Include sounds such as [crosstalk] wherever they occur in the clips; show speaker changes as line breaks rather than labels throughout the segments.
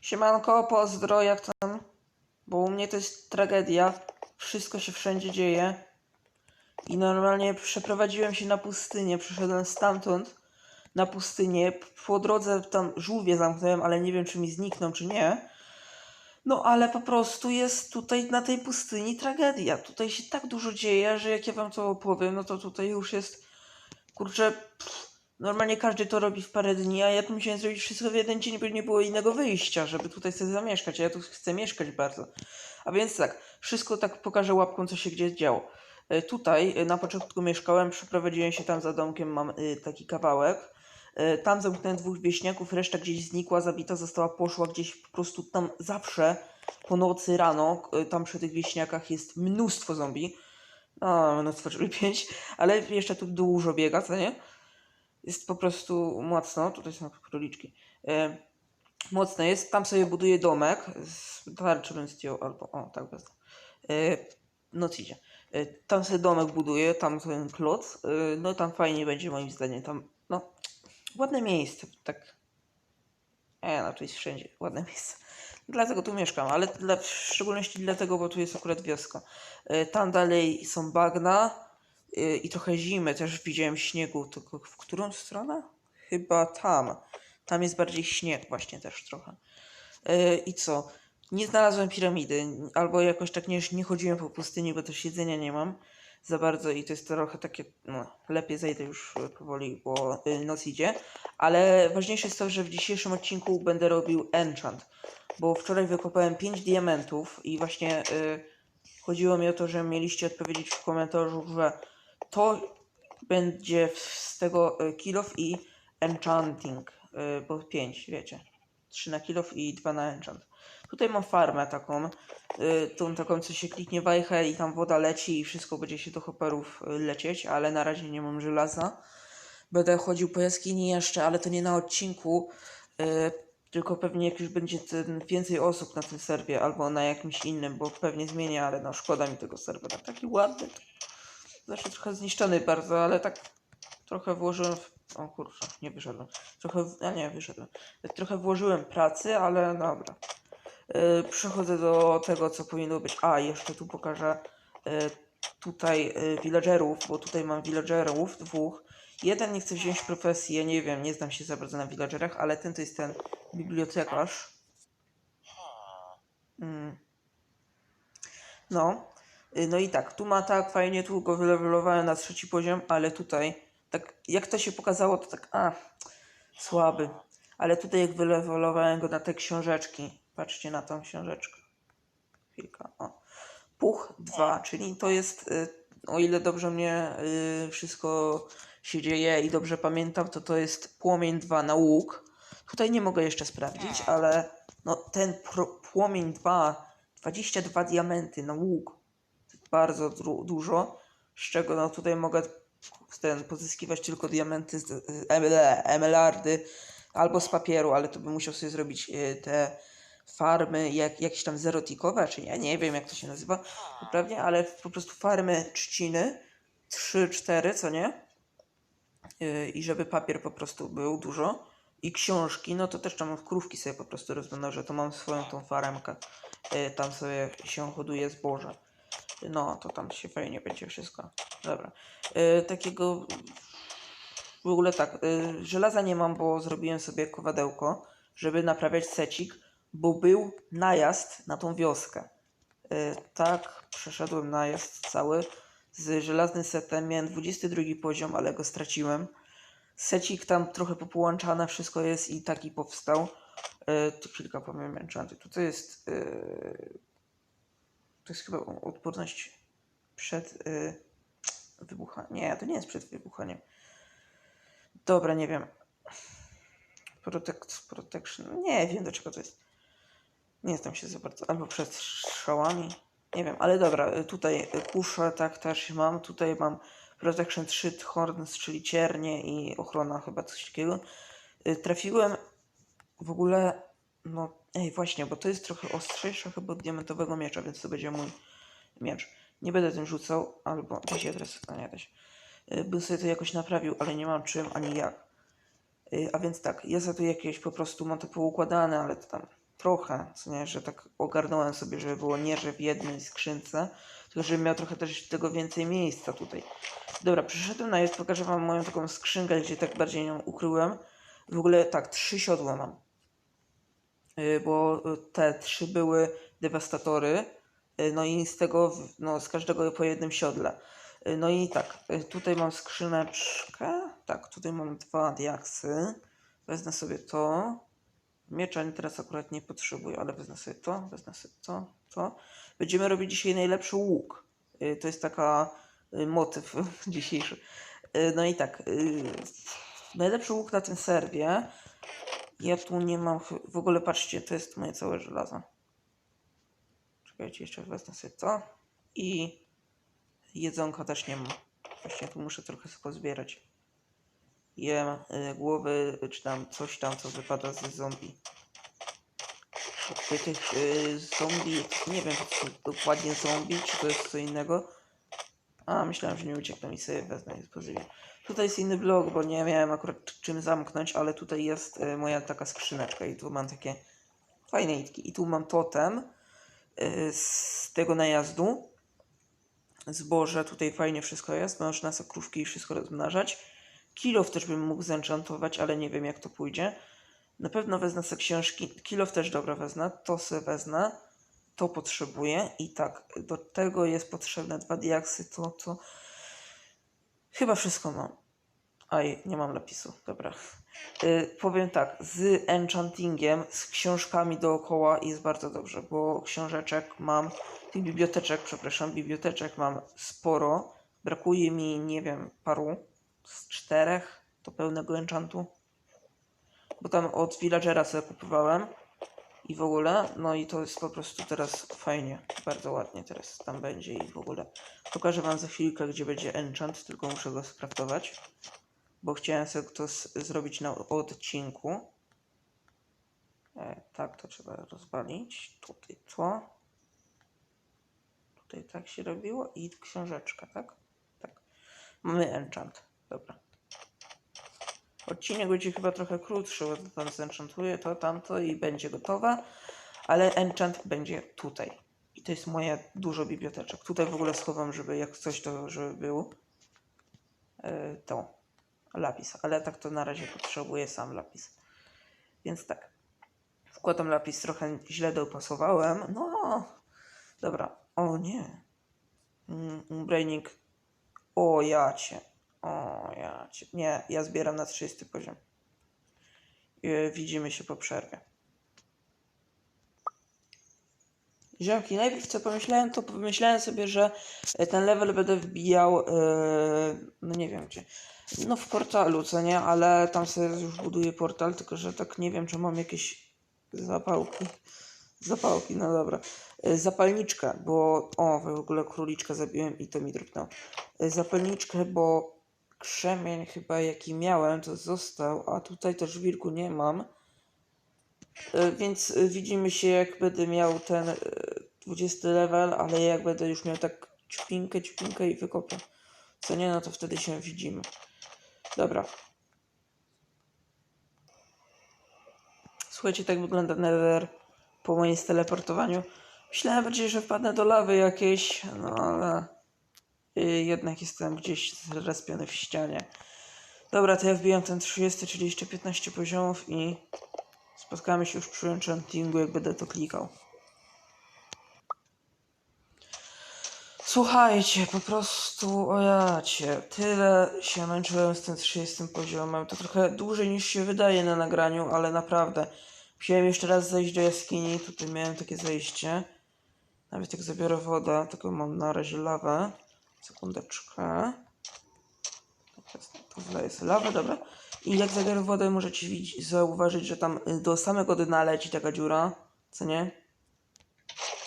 Siemanko, pozdro, jak tam? Bo u mnie to jest tragedia. Wszystko się wszędzie dzieje. I normalnie przeprowadziłem się na pustynię. Przyszedłem stamtąd na pustynię. Po drodze tam żółwie zamknąłem, ale nie wiem, czy mi znikną, czy nie. No ale po prostu jest tutaj na tej pustyni tragedia. Tutaj się tak dużo dzieje, że jak ja wam to opowiem, no to tutaj już jest. Kurczę. Pff, normalnie każdy to robi w parę dni, a ja tu musiałem zrobić wszystko w jeden dzień, bo nie było innego wyjścia, żeby tutaj sobie zamieszkać. A ja tu chcę mieszkać bardzo. A więc tak, wszystko tak pokażę łapką, co się gdzie działo. E, Tutaj e, na początku mieszkałem, przeprowadziłem się tam za domkiem, mam y, taki kawałek. E, Tam zamknąłem dwóch wieśniaków, reszta gdzieś znikła, zabita została, poszła gdzieś po prostu tam zawsze po nocy, rano, tam przy tych wieśniakach jest mnóstwo zombie. No, mnóstwo, czyli pięć, ale jeszcze tu dużo biega, co nie? Jest po prostu mocno, tutaj są króliczki. E, mocno jest, tam sobie buduję domek, z tarczy bym albo, o, tak bez. E, noc idzie. E, tam sobie domek buduję, tam ten kloc, e, no tam fajnie będzie moim zdaniem, tam, no, ładne miejsce, tak. E, no to jest wszędzie ładne miejsce. Dlatego tu mieszkam, ale dla, w szczególności dlatego, bo tu jest akurat wioska. E, Tam dalej są bagna i trochę zimy, też widziałem śniegu, tylko w którą stronę? Chyba tam. Tam jest bardziej śnieg właśnie też trochę. E, I co? Nie znalazłem piramidy, albo jakoś tak nie, nie chodziłem po pustyni, bo też jedzenia nie mam za bardzo i to jest trochę takie, no, lepiej zejdę już powoli, bo y, noc idzie. Ale ważniejsze jest to, że w dzisiejszym odcinku będę robił enchant, bo wczoraj wykopałem 5 diamentów i właśnie y, chodziło mi o to, że mieliście odpowiedzieć w komentarzu, że to będzie z tego y, kill off i enchanting, y, bo 5, wiecie. 3 na kill off i 2 na enchant. Tutaj mam farmę taką, y, tą taką, co się kliknie wajchę i tam woda leci i wszystko będzie się do hopperów lecieć, ale na razie nie mam żelaza. Będę chodził po jaskini jeszcze, ale to nie na odcinku, tylko pewnie jak już będzie ten, więcej osób na tym serwie albo na jakimś innym, bo pewnie zmienię, ale no szkoda mi tego serwera. Taki ładny. Znaczy trochę zniszczony bardzo, ale tak trochę włożyłem w... O kurczę, nie wyszedłem. Trochę, w... a nie, wyszedłem. Trochę włożyłem pracy, ale dobra. Yy, przechodzę do tego, co powinno być. A, jeszcze tu pokażę yy, tutaj yy, villagerów, bo tutaj mam villagerów dwóch. Jeden nie chce wziąć profesji, ja nie wiem, nie znam się za bardzo na villagerach, ale ten to jest ten bibliotekarz. Mm. No. Y, No i tak, tu ma tak fajnie, tu go wylewelowałem na trzeci poziom, ale tutaj, tak jak to się pokazało, to tak, a, słaby. Ale tutaj jak wylewelowałem go na te książeczki, patrzcie na tą książeczkę. Chwilka, o. Puch 2, czyli to jest, y, o ile dobrze mnie y, wszystko się dzieje i dobrze pamiętam, to to jest płomień 2 na łuk. Tutaj nie mogę jeszcze sprawdzić, ale no ten płomień 2, 22 diamenty na łuk, bardzo dużo, z czego no tutaj mogę ten, pozyskiwać tylko diamenty, z, emelardy albo z papieru, ale to bym musiał sobie zrobić y, te farmy jak, jakieś tam zerotikowe, czy ja nie wiem jak to się nazywa poprawnie, ale po prostu farmy trzciny 3-4, co nie? Yy, I żeby papier po prostu był dużo. I książki, no to też tam krówki sobie po prostu rozmnożę, to mam swoją tą faremkę. Yy, tam sobie się hoduje zboże. No, to tam się fajnie będzie wszystko. Dobra. Yy, takiego w ogóle tak, y, żelaza nie mam, bo zrobiłem sobie kowadełko, żeby naprawiać secik, bo był najazd na tą wioskę. Y, tak, przeszedłem najazd cały. Z żelaznym setem miałem 22 poziom, ale go straciłem. Secik tam trochę popołączane, wszystko jest i taki powstał. Y, tu chwilkę powiem enchanty. Tutaj jest. Y, to jest chyba odporność przed y, wybuchaniem. Nie, to nie jest przed wybuchaniem. Dobra, nie wiem. Protect, protection. Nie wiem do czego to jest. Nie znam się za bardzo. Albo przed strzałami. Nie wiem, ale dobra. y, Tutaj kuszę, tak też mam. Tutaj mam protection 3 horns, czyli ciernie i ochrona chyba coś takiego. Y, Trafiłem w ogóle. No, ej, właśnie, bo to jest trochę ostrzejsze chyba od diamentowego miecza, więc to będzie mój miecz. Nie będę tym rzucał, albo da teraz, a nie da się. Y, Bym sobie to jakoś naprawił, ale nie mam czym ani jak. Y, A więc tak, jest tu jakieś po prostu, mam to poukładane, ale to tam trochę, co nie, że tak ogarnąłem sobie, żeby było nie, że w jednej skrzynce, tylko żebym miał trochę też tego więcej miejsca tutaj. Dobra, przyszedłem na jest, pokażę wam moją taką skrzynkę, gdzie tak bardziej ją ukryłem. W ogóle tak, trzy siodła mam. Y, bo y, te trzy były dewastatory, y, no i z tego, no z każdego po jednym siodle. No i tak, tutaj mam skrzyneczkę, tak, tutaj mam dwa diaksy, wezmę sobie to, miecza teraz akurat nie potrzebuję, ale wezmę sobie to, wezmę sobie to, to. Będziemy robić dzisiaj najlepszy łuk, to jest taka motyw [laughs] dzisiejszy. No i tak, najlepszy łuk na tym serwie, ja tu nie mam. W ogóle patrzcie, to jest moje całe żelazo. Czekajcie, jeszcze wezmę sobie to. I jedzonka też nie mam. Właśnie tu muszę trochę sobie pozbierać. Jem y, głowy, czy tam coś tam, co wypada z zombie. Ty- Tych y, zombie, nie wiem, czy to dokładnie zombie, czy to jest co innego. A, myślałem, że nie uciekną i sobie wezmę je z pozywie. Tutaj jest inny blok, bo nie miałem akurat czym zamknąć, ale tutaj jest y, moja taka skrzyneczka i tu mam takie fajne itki. I tu mam totem y, z tego najazdu. Zboże, tutaj fajnie wszystko jest. Można sobie krówki i wszystko rozmnażać. Kilof też bym mógł zenchantować, ale nie wiem jak to pójdzie. Na pewno wezmę sobie książki. Kilof też dobra wezmę. To sobie wezmę. To potrzebuję. I tak, do tego jest potrzebne dwa diaksy. To, to. Chyba wszystko mam. Aj, nie mam napisu. Dobra. Y, powiem tak, z enchantingiem, z książkami dookoła jest bardzo dobrze, bo książeczek mam, tych biblioteczek, przepraszam, biblioteczek mam sporo. Brakuje mi, nie wiem, paru, z czterech do pełnego enchantu. Bo tam od villagera sobie kupowałem i w ogóle, no i to jest po prostu teraz fajnie, bardzo ładnie teraz tam będzie i w ogóle. Pokażę wam za chwilkę, gdzie będzie enchant, tylko muszę go skraftować bo chciałem sobie to zrobić na odcinku. E, tak, to trzeba rozwalić. Tutaj to. Tutaj tak się robiło i książeczka, tak? Tak. Mamy enchant. Dobra. Odcinek będzie chyba trochę krótszy, bo tam zenchantuję to, tamto i będzie gotowa, ale enchant będzie tutaj. I to jest moja dużo biblioteczek. Tutaj w ogóle schowam, żeby jak coś to, żeby był e, to lapis, ale tak to na razie potrzebuję sam lapis. Więc tak. Wkładam lapis, trochę źle dopasowałem. No, dobra. O nie. Mm, Braining. O ja cię. O ja cię. Nie, ja zbieram na 30 poziom. Yy, Widzimy się po przerwie. Ziomki, najpierw co pomyślałem, to pomyślałem sobie, że e, ten level będę wbijał, e, no nie wiem gdzie, no w portalu, co nie, ale tam sobie już buduję portal, tylko że tak nie wiem, czy mam jakieś zapałki, zapałki, no dobra, E, zapalniczkę, bo, o, w ogóle króliczka zabiłem i to mi drupnął, E, zapalniczkę, bo krzemień chyba jaki miałem, to został, a tutaj też wilku nie mam, E, Więc e, widzimy się jak będę miał ten e, 20 level, ale jak będę już miał tak ciupinkę, ciupinkę i wykopię. Co nie, no to wtedy się widzimy. Dobra. Słuchajcie, tak wygląda Nether po moim teleportowaniu. Myślałem bardziej, że wpadnę do lawy jakiejś, no ale jednak jestem gdzieś zrespiony w ścianie. Dobra, to ja wbijam ten 30, czyli jeszcze 15 poziomów i spotkamy się już przy enchantingu, jak będę to klikał. Słuchajcie, po prostu ojacie, tyle się męczyłem z tym 30 poziomem, to trochę dłużej niż się wydaje na nagraniu, ale naprawdę. Musiałem jeszcze raz zejść do jaskini, tutaj miałem takie zejście. Nawet jak zabiorę wodę, tylko mam na razie lawę. Sekundeczkę. To wleję lawę, dobra. I jak zabiorę wodę, możecie widz- zauważyć, że tam y, do samego dna leci taka dziura, co nie?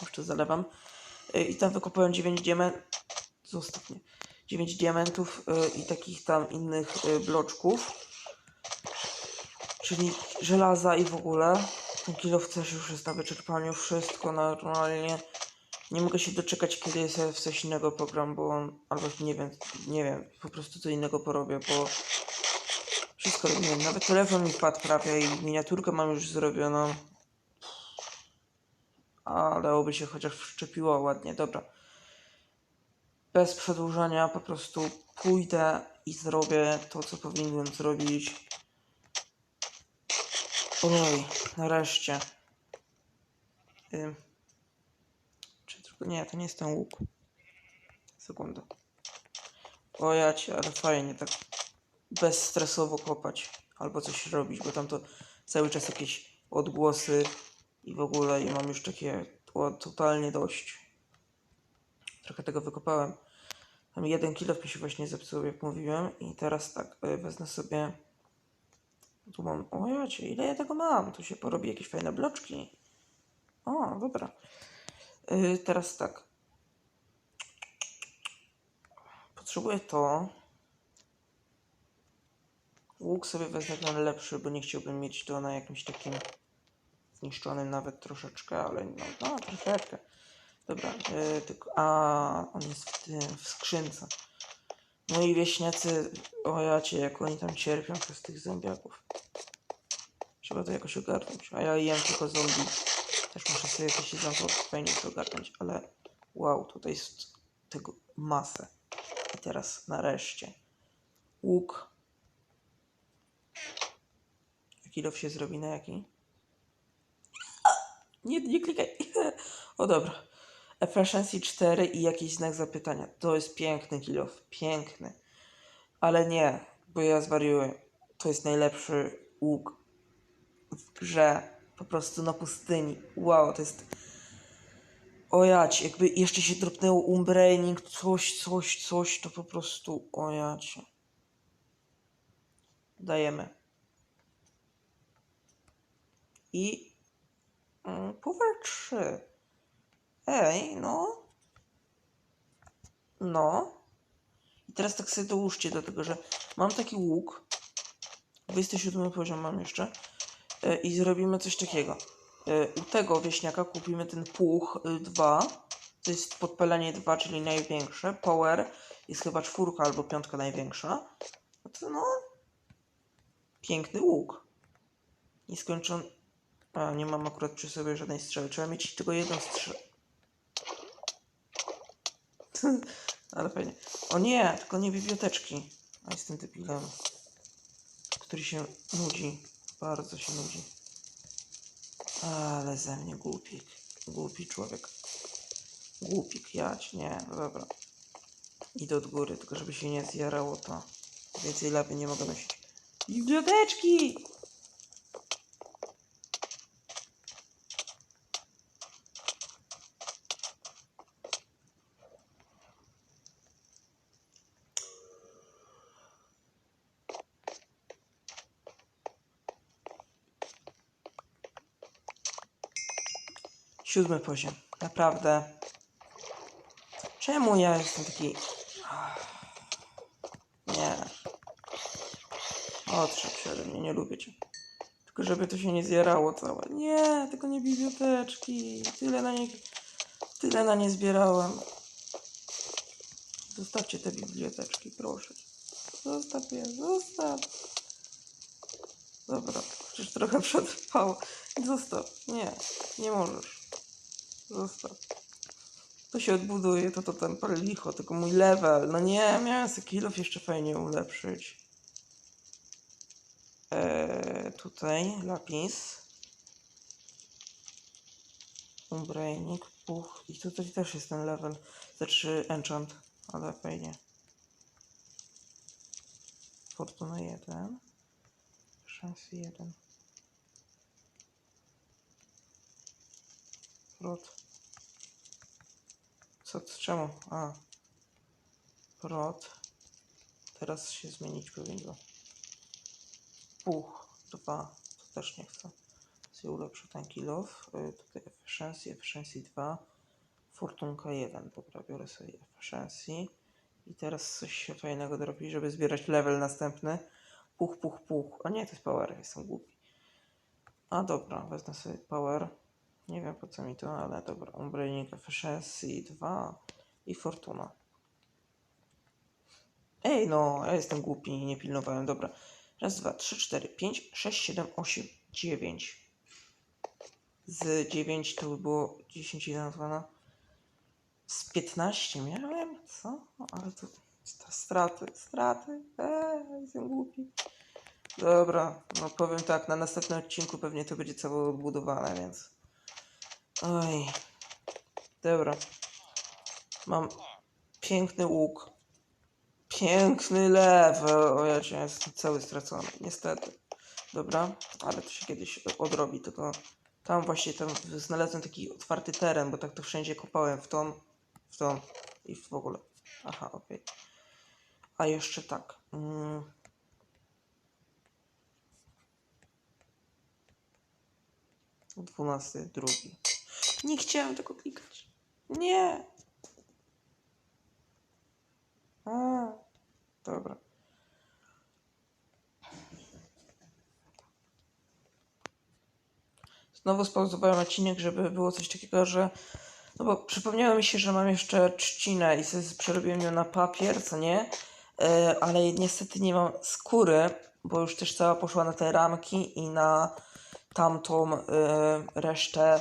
Jeszcze zalewam. Y, I tam wykopałem 9 diamentów. Zostaw mnie. 9 diamentów i takich tam innych y, bloczków. Czyli żelaza i w ogóle. Ten kilof też już jest na wyczerpaniu. Wszystko normalnie. Nie mogę się doczekać, kiedy sobie w coś innego program, bo on, albo nie wiem, nie wiem, po prostu co innego porobię, bo wszystko robię. Nawet telefon mi padł prawie i miniaturkę mam już zrobioną. ale oby się chociaż wszczepiło ładnie. Dobra. Bez przedłużania po prostu pójdę i zrobię to, co powinienem zrobić. Oj, nareszcie. Nie, to nie jest ten łuk. Sekundę. O ja ale fajnie tak bezstresowo kopać albo coś robić, bo tam to cały czas jakieś odgłosy i w ogóle i mam już takie o, totalnie dość. Trochę tego wykopałem. Tam jeden kilo mi się właśnie zepsuł, jak mówiłem i teraz tak, y, wezmę sobie tu mam, o ja ile ja tego mam? Tu się porobi jakieś fajne bloczki. O, dobra. Y, teraz tak. Potrzebuję to. Łuk sobie wezmę ten lepszy, bo nie chciałbym mieć to na jakimś takim zniszczonym nawet troszeczkę, ale no, no. Dobra, yy, tylko, a on jest w tym, w skrzynce. No i wieśniacy, o jacie, jak oni tam cierpią przez tych zombiaków. Trzeba to jakoś ogarnąć. A ja jem tylko zombie. Też muszę sobie jakieś jedzonko fajnie ogarnąć, ale wow, tutaj jest tego masę. I teraz nareszcie. Łuk. Kilof się zrobi na jaki? Nie, nie klikaj. [laughs] O dobra. Efficiency 4 i jakiś znak zapytania. To jest piękny kilof. Piękny. Ale nie, bo ja zwariuję. To jest najlepszy łuk w grze. Po prostu na pustyni. Wow, to jest... O jać, jakby jeszcze się dropnęło umbraining, coś, coś, coś, to po prostu... O jacie. Dajemy. I... Mm, Power 3. Ej, no. No. I teraz tak sobie dołóżcie do tego, że mam taki łuk. 27 poziom mam jeszcze. E, I zrobimy coś takiego. E, U tego wieśniaka kupimy ten puch 2. To jest podpalenie 2, czyli największe. Power jest chyba czwórka albo piątka największa. No to no. Piękny łuk. Nieskończony. A, nie mam akurat przy sobie żadnej strzały. Trzeba mieć tylko jedną strzelę. [laughs] Ale fajnie. O nie, tylko nie biblioteczki. A jestem debilem, który się nudzi. Bardzo się nudzi. Ale ze mnie głupik. Głupi człowiek. Głupik, jać, nie, no dobra. Idę od góry, tylko żeby się nie zjarało to. Więcej lapy nie mogę nosić. Biblioteczki! Siódmy poziom. Naprawdę. Czemu ja jestem taki... Nie. Odszedł się ode mnie, nie lubię cię. Tylko żeby to się nie zjarało całe. Nie, tylko nie biblioteczki. Tyle na nie... Tyle na nie zbierałem. Zostawcie te biblioteczki, proszę. Zostaw je, zostaw. Dobra, przecież trochę [laughs] przetrwało. Zostaw. Nie, nie możesz. Zostaw. To się odbuduje, to to ten parę licho, tylko mój level. No nie, miałem sobie kilof jeszcze fajnie ulepszyć. Eee, tutaj lapis. Umbrejnik, puch. I tutaj też jest ten level. Znaczy enchant, ale fajnie. Fortuna 1. Szansy 1. Prot. Co, czemu? A. Prot. Teraz się zmienić powinno. Puch. Dwa. To też nie chcę. Sobie ulepszę ten kilof. Y, tutaj efficiency, efficiency 2. Fortunka 1. Dobra, biorę sobie efficiency. I teraz coś się fajnego drobi, żeby zbierać level następny. Puch, puch, puch. A nie, to jest power. Jestem głupi. A dobra, wezmę sobie power. Nie wiem po co mi to, ale dobra. Umbrelnik Efficiency 2 i Fortuna. Ej, no, ja jestem głupi, nie pilnowałem. Dobra. Raz, dwa, trzy, cztery, pięć, sześć, siedem, osiem, dziewięć. z 9 to by było 10 1 2 z 15 miałem? Co? Ale to, to straty, straty. Eee, jestem głupi. Dobra, no powiem tak, na następnym odcinku pewnie to będzie całe odbudowane, więc... Oj. Dobra. Mam piękny łuk. Piękny level. O ja cię jestem cały stracony, niestety. Dobra, ale to się kiedyś odrobi, tylko tam właśnie tam znalazłem taki otwarty teren, bo tak to wszędzie kopałem w tą, w tą i w ogóle. Aha, okej. A jeszcze tak. Mm. Dwunasty, drugi. Nie chciałem tego klikać. Nie. A, dobra. Znowu spauzowałem odcinek, żeby było coś takiego, że. No bo przypomniało mi się, że mam jeszcze trzcinę i sobie przerobiłem ją na papier, co nie? E, ale niestety nie mam skóry, bo już też cała poszła na te ramki i na tamtą e, resztę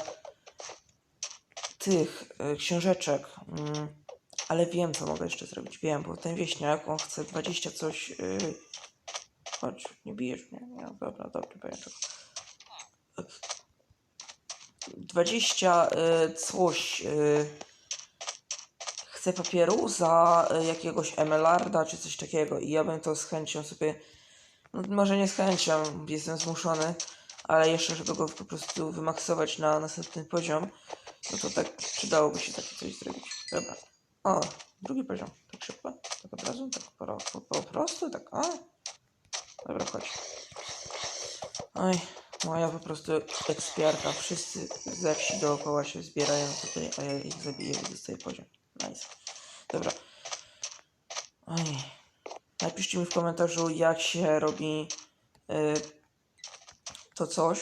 tych e, książeczek. Mm, ale wiem, co mogę jeszcze zrobić. Wiem, bo ten wieśniak, on chce 20 coś. Yy... Chodź, nie bijesz mnie. Nie, dobra, dobrze, pamiętam. 20 y, coś y, chce papieru za y, jakiegoś emelarda czy coś takiego i ja bym to z chęcią sobie, no, może nie z chęcią, jestem zmuszony, ale jeszcze żeby go po prostu wymaksować na następny poziom, no to tak przydałoby się takie coś zrobić. Dobra. O, drugi poziom. Tak szybko? Tak od razu? Tak po, po, po prostu? Tak, a? Dobra, chodź. Oj, moja po prostu ekspiarka. Wszyscy ze wsi dookoła się zbierają tutaj, a ja ich zabiję i dostaję poziom. Nice. Dobra. Oj. Napiszcie mi w komentarzu, jak się robi y, to coś.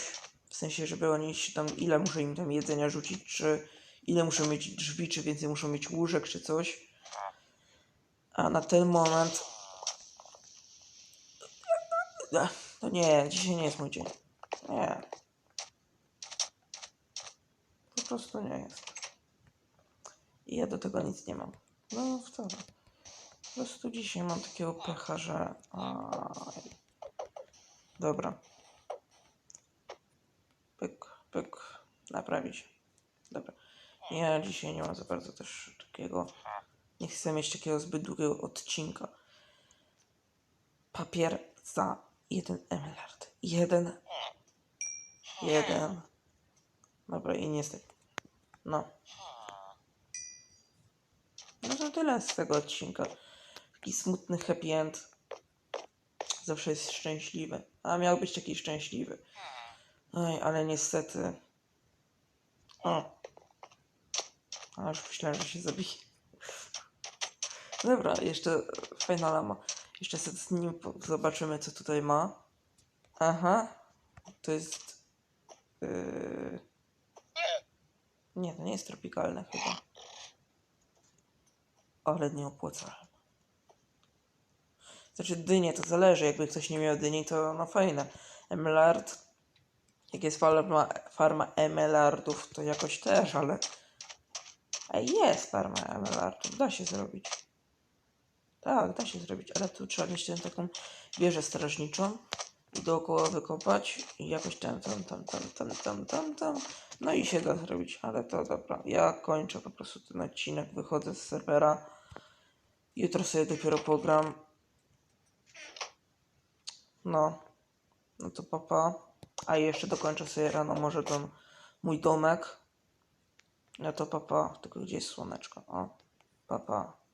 W sensie, żeby oni się tam, ile muszę im tam jedzenia rzucić, czy ile muszę mieć drzwi, czy więcej muszą mieć łóżek, czy coś. A na ten moment. No nie, dzisiaj nie jest mój dzień. Nie. Po prostu nie jest. I ja do tego nic nie mam. No wcale. Po prostu dzisiaj mam takiego pecha, że. Aj. Dobra. Naprawić. Dobra. Ja dzisiaj nie mam za bardzo też takiego. Nie chcę mieć takiego zbyt długiego odcinka. Papier za jeden emerald. Jeden. Jeden. Dobra, i niestety. No. No to tyle z tego odcinka. Taki smutny happy end. Zawsze jest szczęśliwy. A miał być taki szczęśliwy. Oj, ale niestety. O. A już myślałem, że się zabije. Dobra, jeszcze fajna lama. Jeszcze z nim zobaczymy, co tutaj ma. Aha. To jest. Yy... Nie, to nie jest tropikalne chyba. Ale nieopłacalne. Znaczy dynie to zależy, jakby ktoś nie miał dyni, to no fajne. Emelard. Jak jest farma, farma emelardów, to jakoś też, ale... A jest farma emelardów, da się zrobić. Tak, da się zrobić, ale tu trzeba mieć tę taką wieżę strażniczą i dookoła wykopać i jakoś tam, tam, tam, tam, tam, tam, tam, tam. No i się da zrobić, ale to dobra. Ja kończę po prostu ten odcinek, wychodzę z serwera. Jutro sobie dopiero pogram. No, no to papa. A jeszcze dokończę sobie rano może ten mój domek. No to papa, tylko gdzie jest słoneczko? O, papa.